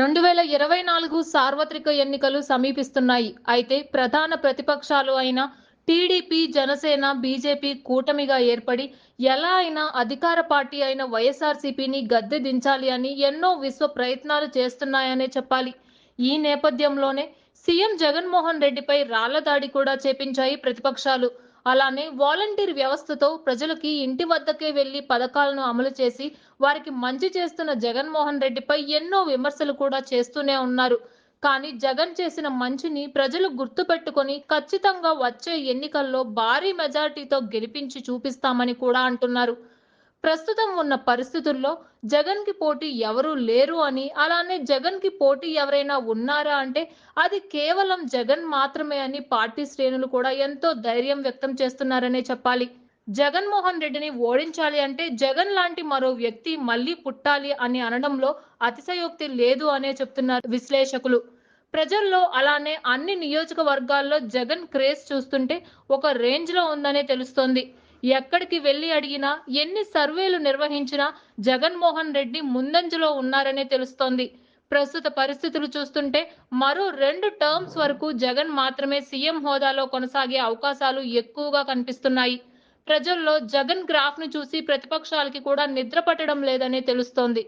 రెండు వేల ఇరవై నాలుగు సార్వత్రిక ఎన్నికలు సమీపిస్తున్నాయి. అయితే ప్రధాన ప్రతిపక్షాలు అయిన టీడీపీ జనసేన బీజేపీ కూటమిగా ఏర్పడి ఎలా అయినా అధికార పార్టీ అయిన వైఎస్ఆర్సీపీని గద్దె దించాలి అని ఎన్నో విశ్వ ప్రయత్నాలు చేస్తున్నాయనే చెప్పాలి. ఈ నేపథ్యంలోనే సీఎం జగన్మోహన్ రెడ్డిపై రాళ్ళ దాడి కూడా చేపించాయి ప్రతిపక్షాలు. అలానే వాలంటీర్ వ్యవస్థతో ప్రజలకి ఇంటి వద్దకే వెళ్ళి పథకాలను అమలు చేసి వారికి మంచి చేస్తున్న జగన్మోహన్ రెడ్డిపై ఎన్నో విమర్శలు కూడా చేస్తూనే ఉన్నారు. కానీ జగన్ చేసిన మంచిని ప్రజలు గుర్తుపెట్టుకొని ఖచ్చితంగా వచ్చే ఎన్నికల్లో భారీ మెజార్టీతో గెలిపించి చూపిస్తామని కూడా అంటున్నారు. ప్రస్తుతం ఉన్న పరిస్థితుల్లో జగన్కి పోటీ ఎవరూ లేరు అని అలానే జగన్కి పోటీ ఎవరైనా ఉన్నారా అంటే అది కేవలం జగన్ మాత్రమే అని పార్టీ శ్రేణులు కూడా ఎంతో ధైర్యం వ్యక్తం చేస్తున్నారనే చెప్పాలి. జగన్మోహన్ రెడ్డిని ఓడించాలి అంటే జగన్ లాంటి మరో వ్యక్తి మళ్ళీ పుట్టాలి అని అనడంలో అతిశయోక్తి లేదు అనే చెప్తున్నారు విశ్లేషకులు. ప్రజల్లో అలానే అన్ని నియోజకవర్గాల్లో జగన్ క్రేజ్ చూస్తుంటే ఒక రేంజ్లో ఉందనే తెలుస్తోంది. ఎక్కడికి వెళ్ళి అడిగినా ఎన్ని సర్వేలు నిర్వహించినా జగన్మోహన్ రెడ్డి ముందంజలో ఉన్నారనే తెలుస్తోంది. ప్రస్తుత పరిస్థితులు చూస్తుంటే మరో రెండు టర్మ్స్ వరకు జగన్ మాత్రమే సీఎం హోదాలో కొనసాగే అవకాశాలు ఎక్కువగా కనిపిస్తున్నాయి. ప్రజల్లో జగన్ గ్రాఫ్ను చూసి ప్రతిపక్షాలకి కూడా నిద్ర పట్టడం లేదనే తెలుస్తోంది.